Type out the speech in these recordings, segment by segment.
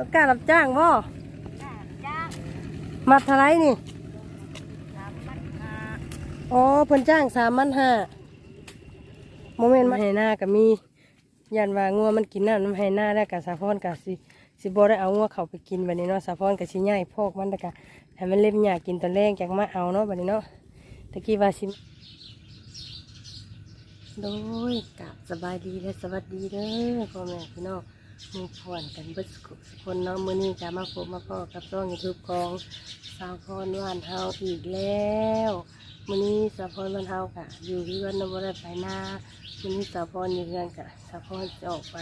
ต้องการรับจ้างบ่จ้างมัดเท่าไหรนี่สามพันห้าอ๋อเพิ่นจ้างสามพันห้าโมเมนต์มาให้หน้าก็มียันว่างัวมันกินน้ำน้ำให้หน้าแล้วกับสาพอนกับสิสิบ่ได้เอางัวเขาไปกินบัดนี้เนาะสาพอนกับสิย่ายพอกมันแล้วก็ให้มันเล็บหยากินตอนแรกจากมาเอาเนาะบัดนี้เนาะตะกี้ว่าสิโดยกับสบายดีและสวัสดีเด้อพ่อแม่พี่น้องห มีพวนกันเบิดสุคนเนาะมื้อนี้ก็มาพบมาพ่อกับช่อง YouTube ของสาวพรว่านเฮาอีกแล้วมื้อนี้สาวพรบ้านเฮากะอยู่ที่วันนบ่ได้ไปนามื้อนี้สาวพรอยู่เรือนกะสาวพรจะออกไป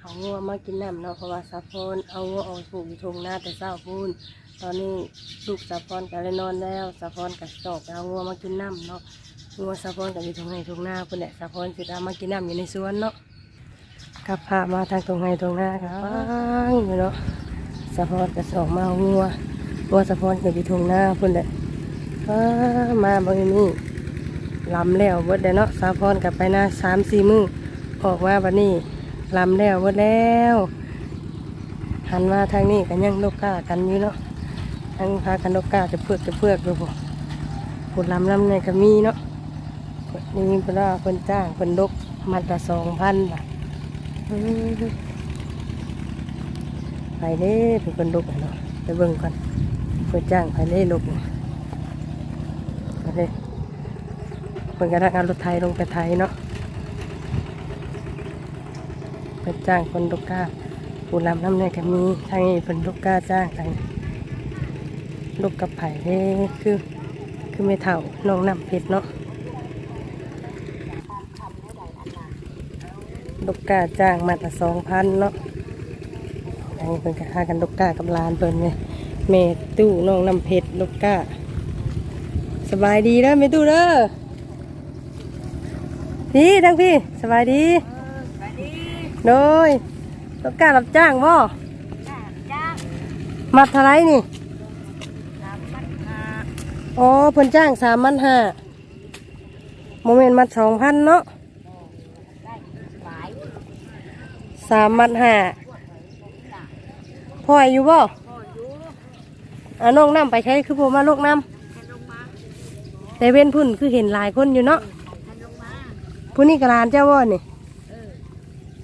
เอางัวมากินน้ำเนาะเพราะว่าสาวพรเอางัวออกปลูกอยู่ทุ่งนาแต่เช้าพูนตอนนี้ลูกสาวพรก็เลยนอนแล้วสาวพรก็จอกเอางัวมากินน้ำเนาะงัวสาวพรก็อยู่ทงไร่ทุ่งนาเพิ่นแหละสาวพรสิเอามากินน้ำอยู่ในสวนเนาะ กับพามาทางทุ่งไร่ทุ่งนาครับงอยู่เนาะสาวพรก็จะออกมาเอางัวงัวสาวพรก็อยู่ทุ่งนาเพิ่นแหละอ่ามาบรินี้ลำแล้วเบิดแล้เนาะสาพรกลับไปนะสามสี่มือออกมาบัดนี้ลำแล้วเบิดแล้ว หันมาทางนี้กันยังลูกก้ากันอยู่เนาะทั้งพากันลูกก้าจะเพือกจะเพือกอยู่ผมผุดลำลำในก็มีเนาะนี่เพิ่นว่าเพิ่นจ้างเพิ่นลกมัดละสองพันบาท ไปเด้เพิ่นเพิ่นลกเนาะไปเบิ่งก่อนเพิ่นจ้างไปเด้ลุกเนี่ยโอเคเพิ่นกระดักเอารถไทยลงไปไทยเนาะเพิ่นจ้างคนลูกก้าผู้ลำน้ำเนี่ยก็มีทางนี้เพิ่นลูกก้าจ้างทางลูกกับไผ่เด้คือคือไม่เท่าน้องน้ำเพชรเนาะ ลูกก้าจ้างมาละสองพันเนาะอันนี้เพิ่นก็หากันลูกก้ากับหลานเพิ่นเนี่ยเมตู้น้องน้ำเพชรลูกก้าสบายดีนะไม่ตู้เด้อพี่ทั้งพี่สบายดีสวัสดีโดยต้องการรับจ้างบ่จ้างจ้างมัดเท่าไหรนี่สามพันห้าอ๋อเพิ่นจ้างสามพันห้าโมเมนต์มัดสองพันเนาะได้หลาย สามมัดห้าพ่ออายุบ่พออยู่อ่าน้องน้ำไปใช้คือผมมาลูกน้แทนลงมาำแต่เว้นพุ่นคือเห็นหลายคนอยู่เนาะแทนนี้ก็หลานเจ้าว่านี่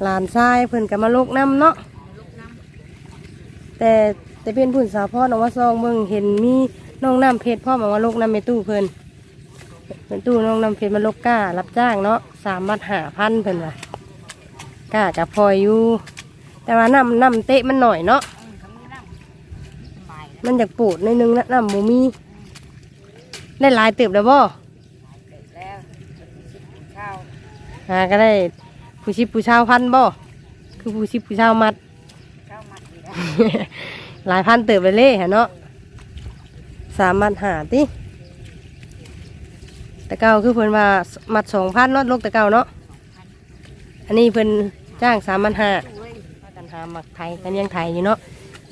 หลานชายเพิ่นก็มาลูกน้ำเนาะแต่แต่เป็นผุ่นสาวพ่อน้องว่าซองเบิ่งเห็นมีน้องน้ำเพชรพ่อมาว่าลกน้ำเมตู้เพิ่นเป็นตู้น้องน้ำเพชรมาลกก้ารับจ้างเนาะสามบาทหาพันเพิ่นว่า กล้ากับพออยู่ แต่ว่าน้ำน้ำเตะมันหน่อยเนาะมันอยากปูดในอยนึงนะน้ำหมูมี ได้หลายเติบแล้วบ่หาก็ได้ผู้ชิบผู้ช่าพันบ่คือผู้ชิบผู้ชาวมัดอีกแล้วหลายพันเติบไปเลยฮะเนาะสามพันหาติแต่เก่าคือเพิ่นว่ามัดสองพันเนาะลูกแต่เก่าเนาะอันนี้เพิ่น จ้างสามพันห้าพากันหาหมักไทยกันยังไทยอยู่เนาะ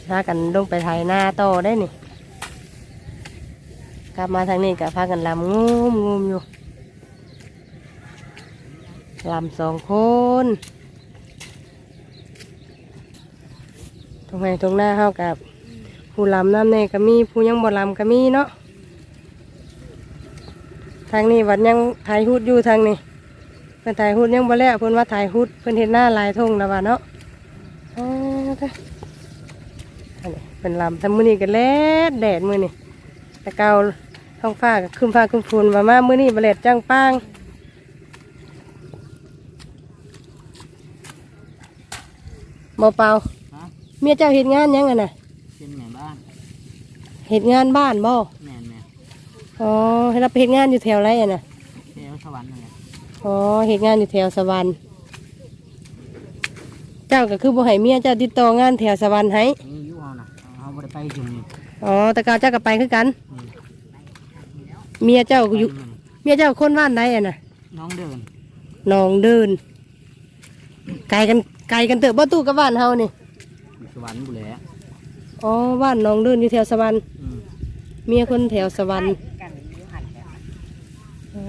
พากันลงไปไทยหน้าต่อได้นี่กลับมาทางนี้ก็พากันลำงูมงูมอยู่ลำสองคนตรงไหนตรงหน้าเฮากับผู้ลำน้ำในก็มีผู้ยังบ่ลำก็มีเนาะทางนี้วัดยังถ่ายหุดอยู่ทางนี้ เพิ่นถ่ายหุดยังบ่แล้วเพิ่นว่าถ่ายหุดเพิ่นเห็นหน้าหลายทงแล้วว่าเนาะอ่าเด้ออันนี้เป็นลำทำมื้อนี้ก็แลดแดดมื้อนี้แต่เก่าท้องฟ้าก็ครึมฟ้าครึมฝนว่ามามื้อนี้บ่แลดจังปางบ่เปล่าฮะเมียเจ้าเฮ็ดงานหยังอะน่ะเป็นแม่บ้านเฮ็ดงานบ้านบ่แม่นแม่อ๋อให้รับไปเฮ็ดงานอยู่แถวไรอะนะเทวสวรรค์นั่นแหละ อ๋อเฮ็ดงานอยู่แถวสวรรค์ เจ้าก็คือบ่ให้เมียเจ้าติดต่องานแถวสวรรค์ให้นี่อยู่เฮานะเฮาบ่ได้ไปจุ่มนี่อ๋อแต่กาวเจ้าก็ไปคือกัน อืมเมียเจ้าก็อยู่ไปเมียเจ้าคนบ้านใดอะนะน้องเดินหนองเดิน ไกลกันไกลกันเติบบ่ตู้กับบ้านเฮานี่อยู่สวรรค์บุแหละอ๋อบ้านหนองเดินอยู่แถวสวรรค์ อืมเมียคนแถวสวรรค์กันอยู่หันกันอ๋อ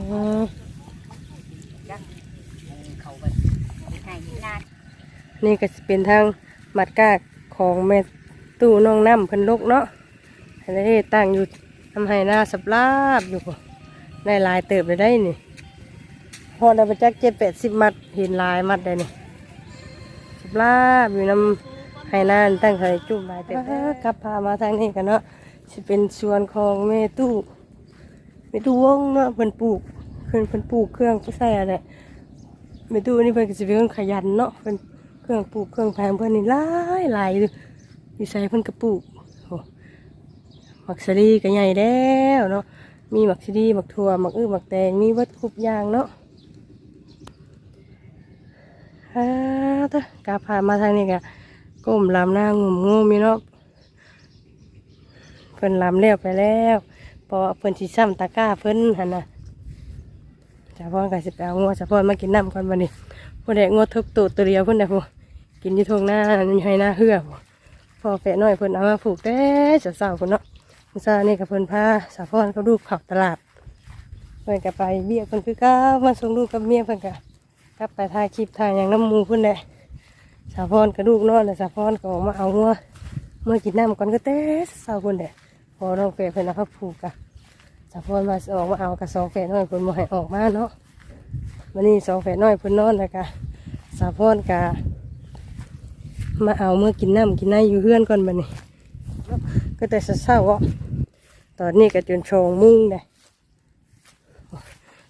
จักเออเขาไปให้ที่ นี่ก็สิเป็นทางมัดกากของแม่ตู้น้องน้ำเพิ่นลกเนาะอันนี้ตั้งอยู่ทำให้หน้าสับลาบอยู่พุ่นได้ลายเติบเลยได้นี่พอได้ไปจักเจ็ดแปดสิบมัดเห็นลายมัดได้นี่สับลาบอยู่น้ำให้หน้าตั้งให้จุ่มลายเติบกลับพามาทางนี้กันเนาะจะเป็นส่วนของแม่ตู้แม่ตู้วงเนาะเพิ่นปลูกเพิ่นเพิ่นปลูกเครื่องใส่อะไรแม่ตู้นี่เพิ่นก็สิเป็นคนขยันเนาะเพิ่น เครื่องปลูกเครื่องแพงเพิ่อนนี่หลายหลายดีไซน์เพิ่อนก็ปลูกโอ้หมักสลีก็ใหญ่แล้วเนาะมีหมักสลีหมักถั่วหมักอื้อหมักแตงมีวัตถุกอย่างเนาะฮ่าตะกาพามาทางนี้กะก้มลำหน้างุ่มงูมีเนาะเพิ่นลำเลี้ยวไปแล้วพราะว่าเพิ่นสิซ้ำตะก้าเพิ่นหันนะจะพ่อก็สิไปเอางัวจะพ่อมากินน้ำก่อนวันนี้ พวกเด็กงัวทุกตัวตัวเดียวพิ่นน่ะพวกกินยู่ทงหน้าอยู่ให้หน้าเหือพวกพอแฝะน้อยเพิ่นเอามาผูกแต่สาวๆพุ่นเนาะมื้อเช้านี่กับเพิ่นพาสาวพรเขาดูเขับตลาดเพิ่นก็ไปเบี้ยเพิ่นคือก้าวมาส่งลูกกับเมียเพิ่นก็กลับไปถ่ายคลิปถ่ายอย่างน้ำมูเพิ่นแหละสาวพรกระดูกนอนแล้วสาวพรก็ออกมาเอางัวเมื่อกินน้ำก่อนก็เต้สาวคนเด้พอน้องเฟะเพิ่นเอาเขาผูกกะสาวพรมาออกมาเอากับสองเฟะน้อยเพิ่นบ่ให้ออกมาเนาะ วันนี้สองเฟะน้อยเพิ่นนอนแล้วก็สาวพรกะมาเอาเมื่อกินน้ำกินน้ำอยู่เพื่อนก่อนบันนี้ ก็แต่เศร้าอะตอนนี้ก็จนโชงมุ่งเลย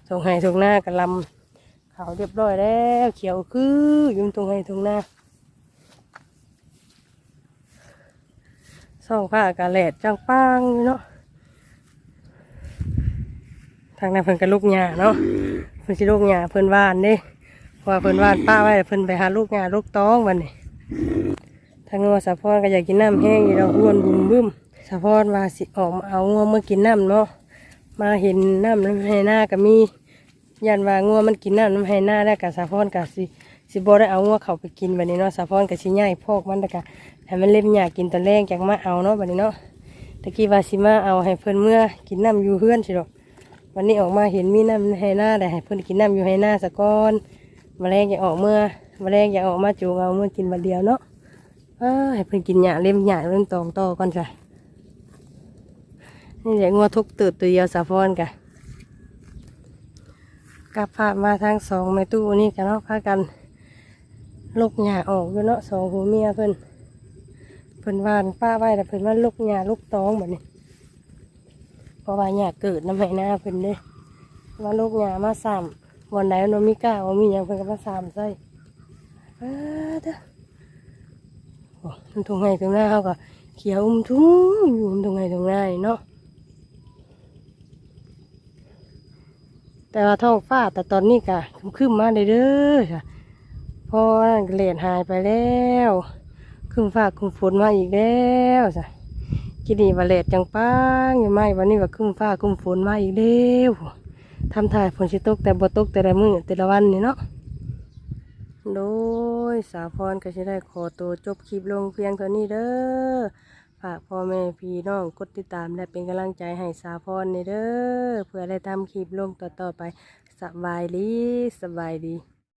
ตรงไห้ตรงหน้ากับลำเขาเรียบร้อยแล้วเขียวคืออยู่ตรงไห้ตรงหน้าส่องผ้ากะแหลดจังปังอยู่เนาะทางนั้นเพิ่นกับลูกหญ้าเนาะ เพิ่นสิลูกหญ้าเพิ่นว่านเด้เพราะว่าเพิ่นว่านป้าไว้แล้วเพิ่นไปหาลูกหญ้าลูกตองวันนี้ทางงัวสะพอนก็อยากกินน้ำแห้งอยู่เราอ้วนบุ้มบึ้มสะพอนว่าสิออกมาเอางัวเมื่อกินน้ำเนาะมาเห็นน้ำน้ำให้หน้าก็มียันว่างัวมันกินน้ำน้ำให้หน้าแล้กับสะพอนกับสิสิบ่ได้เอางัวเขาไปกินวันนี้เนาะสะพอนกับสิย่ายพอกมันแล้วก็ให้มันเล่มอยากินตอนแรกอยากมาเอาเนาะวันนี้เนาะตะกี้ว่าสิมาเอาให้เพิ่นเมื่อกินน้ำอยู่เพื่อนสิหรอก วันนี้ออกมาเห็นมีน้ำให้หน้าแต่ให้เพิ่อนกินน้ำอยู่ให้หน้าสะก้อนแมลงอยาออกเมื่อแมลงอยาออกมาจูงเอาเมื่อกินวันเดียวเนาะเอ้ยให้เพิ่อนกินหญ้าเล่มหญ้าเล่มตองโตก่อนจ้ะนี่แหละงัวทุกตื่นตัวเดียวสาฟอนกะกลับพามาทางสองแม่ตู้นี่กันเนาะพากันลูกหญ้าออกอยู่เนาะสองหูเมียเพิ่อนเพิ่อนวานป้าไว้แต่เพิ่อนว่าลูกหญ้าลูกตองแบบนี้ เพราะว่าหญ้าเกิดน้ำไหหน้าเพิ่นเด้ว่าลูกหญ้ามาสามวันไหนโนมิก้าว่ามีหยังเพิ่นก็มาสามใส่เออเด้อโอ้มันตรงไงตรงหน้าเขาก็เขียวอุ้มทุ่งอยู่ตรงไงตรงหน้าเนาะแต่ว่าท้องฟ้าแต่ตอนนี้กะขึ้นมาเลยเด้อจ้ะพอนั่นก็เลนหายไปแล้วขึ้นฟ้าขึ้นฝนมาอีกแล้วจ้ะ กินนี่ว่าเลดจังปังอยู่ไหมวันนี้ว่าขึ้นฟ้าขึ้นฝนมาอีกแล้วทำถ่ายฝนชิตกแต่บ่ตกแต่ละมือแต่ละวันนี่เนาะโดยสาพรก็จะได้ขอตัวจบคลิปลงเพียงเท่านี้เด้อฝากพ่อแม่พี่น้องกดติดตามและเป็นกำลังใจให้สาพรในเด้อเพื่อได้ทำคลิปลงต่อๆไปสบายดีสบายดี